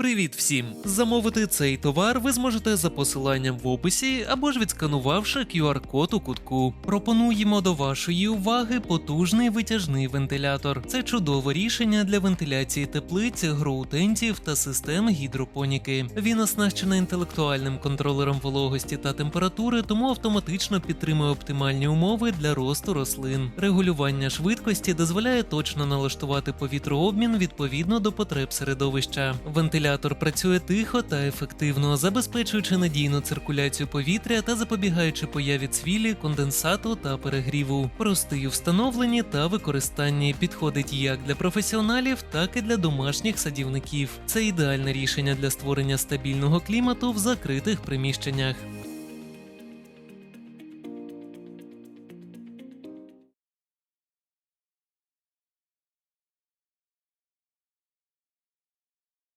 Привіт всім! Замовити цей товар ви зможете за посиланням в описі або ж відсканувавши QR-код у кутку. Пропонуємо до вашої уваги потужний витяжний вентилятор. Це чудове рішення для вентиляції теплиць, гроутентів та систем гідропоніки. Він оснащений інтелектуальним контролером вологості та температури, тому автоматично підтримує оптимальні умови для росту рослин. Регулювання швидкості дозволяє точно налаштувати повітрообмін відповідно до потреб середовища. Вентилятор працює тихо та ефективно, забезпечуючи надійну циркуляцію повітря та запобігаючи появі цвілі, конденсату та перегріву. Простий у встановленні та використанні підходить як для професіоналів, так і для домашніх садівників. Це ідеальне рішення для створення стабільного клімату в закритих приміщеннях.